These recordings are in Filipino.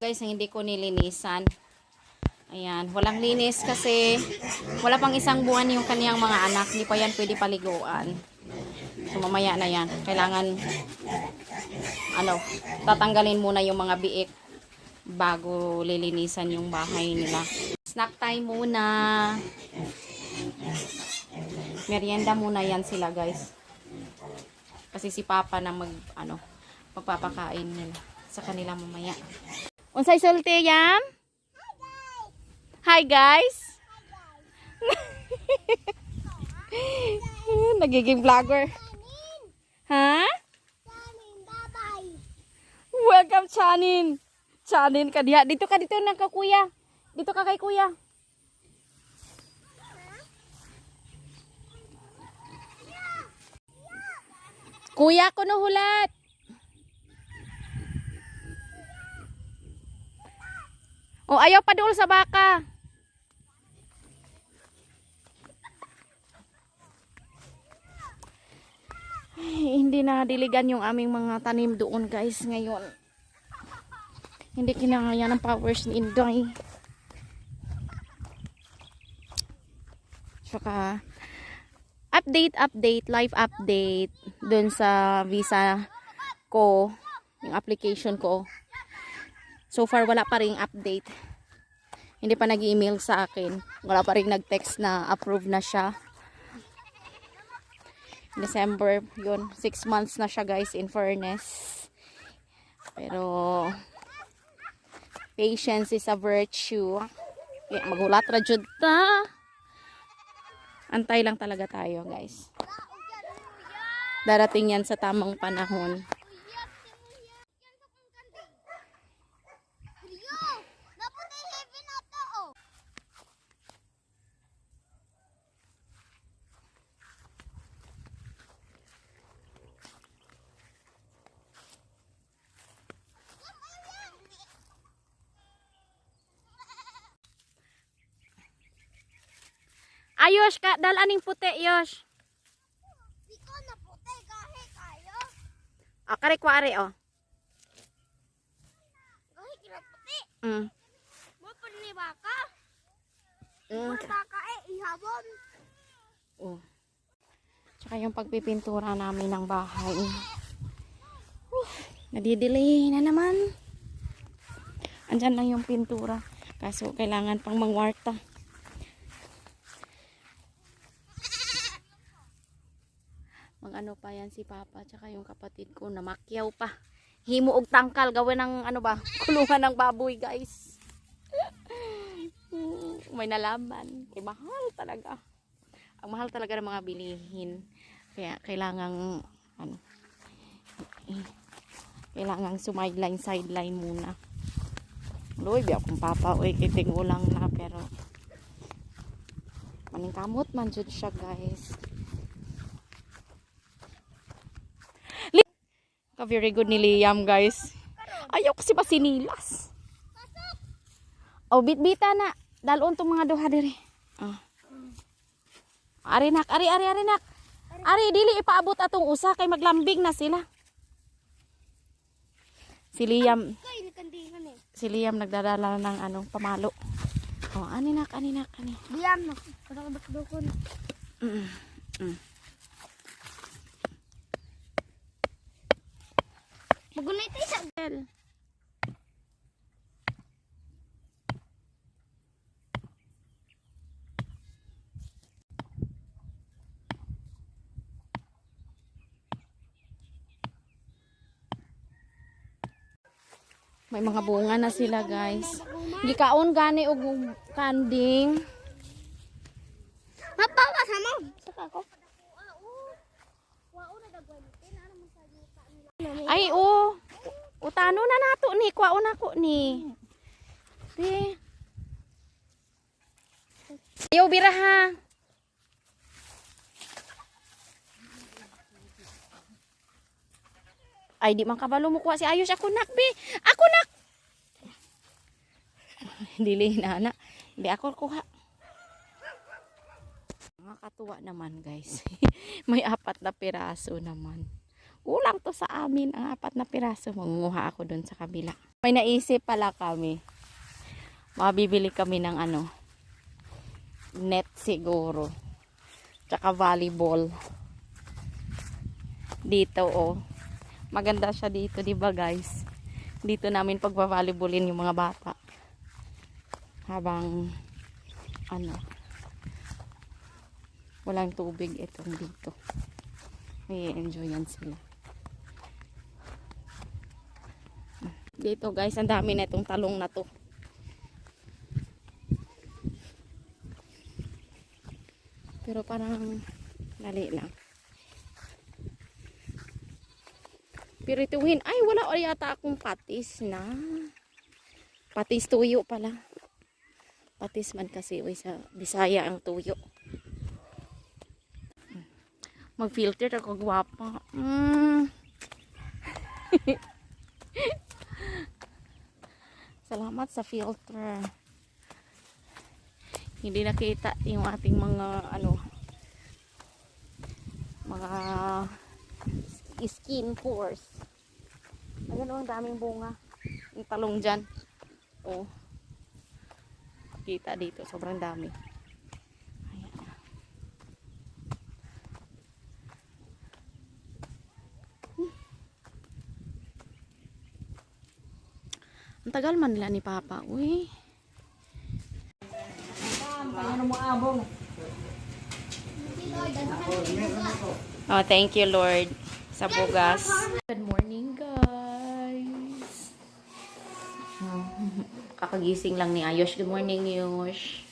Guys, hindi ko nilinisan. Ayan, walang linis kasi wala pang isang buwan yung kaniyang mga anak. Hindi pa yan pwede paliguan. So, mamaya na yan. Kailangan, ano, tatanggalin muna yung mga biik bago lilinisan yung bahay nila. Snack time muna. Merienda muna yan sila, guys. Kasi si Papa na mag, ano, magpapakain nila sa kanila mamaya. Unsay sulti yam? Hi guys. Nagiging vlogger. Ha? Welcome Chanin. Chanin ka diha. Dito ka dito na ka kuya. Dito ka kay kuya. Kuya ko no hulat. O ayaw pa doon sa baka. Ay, hindi na diligan yung aming mga tanim doon guys ngayon. Hindi kinangaya ng powers ni Inday. Saka update, update, live update doon sa visa ko, yung application ko. So far, wala pa rin update. Hindi pa nag-email sa akin. Wala pa rin nag-text na approve na siya. December, yun. Six months na siya, guys, in fairness. Pero, patience is a virtue. Kaya magulat ra jud ta. Antay lang talaga tayo, guys. Darating yan sa tamang panahon. Ayos ka, dalaning puti, Yosh. Ikaw na puti, gahe kayo. O, kare kware, o. Gahe kira puti. Mm. Mo ni baka. Mm. Baka eh, ihabon. Oh. Tsaka yung pagpipintura namin ng bahay. Whew, nadidelay na naman. Andyan lang yung pintura. Kaso kailangan pang mangwarta. Mag ano pa yan si Papa tsaka yung kapatid ko na makyaw pa. Himo og tangkal gawin ng ano ba, kulungan ng baboy guys. May nalaman. Kay mahal talaga ang mahal talaga ng mga bilihin. Kaya kailangang ano eh, kailangang sumideline sideline muna. Loy, di akong papa oy kiting ulang na pero maning kamot man jud siya guys. Ka very good ni Liam guys. Ayaw kasi ba sinilas. Oh, bitbita na. Dalon tong mga duha diri. Ah. Ari nak, ari ari ari nak. Ari dili ipaabot atong usa kay maglambing na sila. Si Liam, si Liam nagdadala ng ano, pamalo. Oh, ani nak, ani nak, ani. No. Kada ka bakdokon. Mm. Mm. Magunay tayo sa May mga bunga na sila, guys. Gikaon gani og kanding. Mapawa sa mo. Saka ko. Ay, oh. Utano na nato ni, kwaon ako ni. Di. Ayaw bira ha. Ay, di man kabalo mo kuha si Ayos. Ako nak, be. Ako nak. Dili na, na. Hindi ako kuha. Nakakatuwa naman, guys. May apat na piraso naman. Kulang to sa amin ang apat na piraso. Mangunguha ako dun sa kabila. May naisip pala kami. Mabibili kami ng ano, net siguro. Tsaka volleyball. Dito oh. Maganda siya dito, 'di ba guys? Dito namin pagba-volleyballin yung mga bata. Habang ano walang tubig itong dito. May enjoy yan sila. Dito guys, ang dami na itong talong na to. Pero parang dali lang. Pirituhin. Ay, wala yata akong patis na. Patis tuyo pala. Patis man kasi uy, sa Bisaya ang tuyo. Mag-filter ako gwapa. Mm. Salamat sa filter. Hindi nakita yung ating mga ano mga skin pores. Ayan oh, ang daming bunga. Yung talong dyan. Oh. Kita dito, sobrang dami. Ang tagal man nila ni Papa. Uy. Oh, thank you, Lord, sa bugas. Good morning, guys. Oh, Kakagising lang ni Ayos. Good morning, Yosh.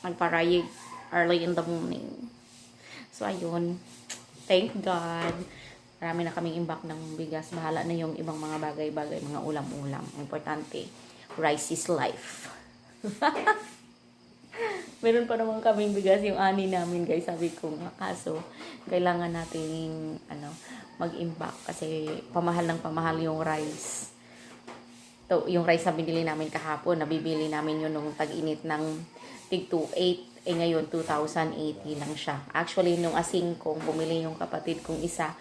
Magparayig early in the morning. So, ayun. Thank God. Marami na kaming imbak ng bigas. Bahala na yung ibang mga bagay-bagay, mga ulam-ulam. Importante, rice is life. Meron pa naman kaming bigas yung ani namin guys. Sabi ko nga. Kaso, kailangan nating ano, mag-imbak kasi pamahal ng pamahal yung rice. To, yung rice na binili namin kahapon, nabibili namin yun nung tag-init ng tig 2.8. Eh ngayon, 2,080 lang siya. Actually, nung asing kong bumili yung kapatid kong isa,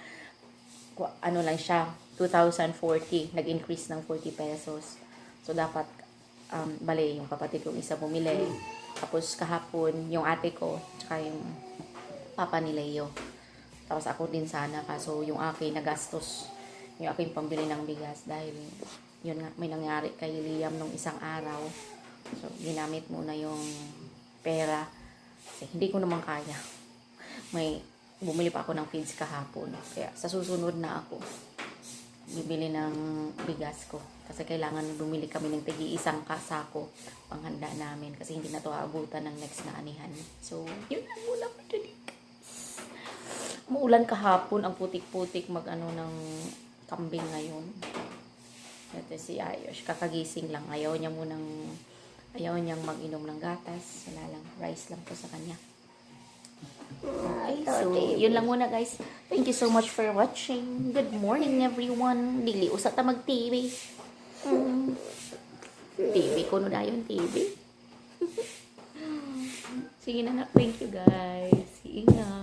ano lang siya, 2,040. Nag-increase ng 40 pesos. So, dapat, um, bali, yung kapatid kong isa bumili. Tapos, kahapon, yung ate ko, tsaka yung papa ni Leo. Tapos, ako din sana. Kaso, yung akin, nagastos. Yung aking pambili ng bigas. Dahil, yun nga, may nangyari kay Liam nung isang araw. So, ginamit muna yung pera. Kasi, hindi ko naman kaya. May, bumili pa ako ng feeds kahapon. Kaya, sa susunod na ako, bibili ng bigas ko. Kasi kailangan bumili kami ng tigi isang kasako panghanda namin. Kasi hindi na to aabutan ng next na anihan. So, yun lang muna for today. guys. Muulan kahapon, ang putik-putik mag ano ng kambing ngayon. Ito si Ayos. Kakagising lang. Ayaw niya munang ayaw niyang mag-inom ng gatas. Wala lang. Rice lang po sa kanya. Okay, so, yun lang muna guys. Thank you so much for watching. Good morning everyone. Dili usa ta mag-TV. Mm. TV ko no dayon TV. Sige na na. Thank you guys. Ingat.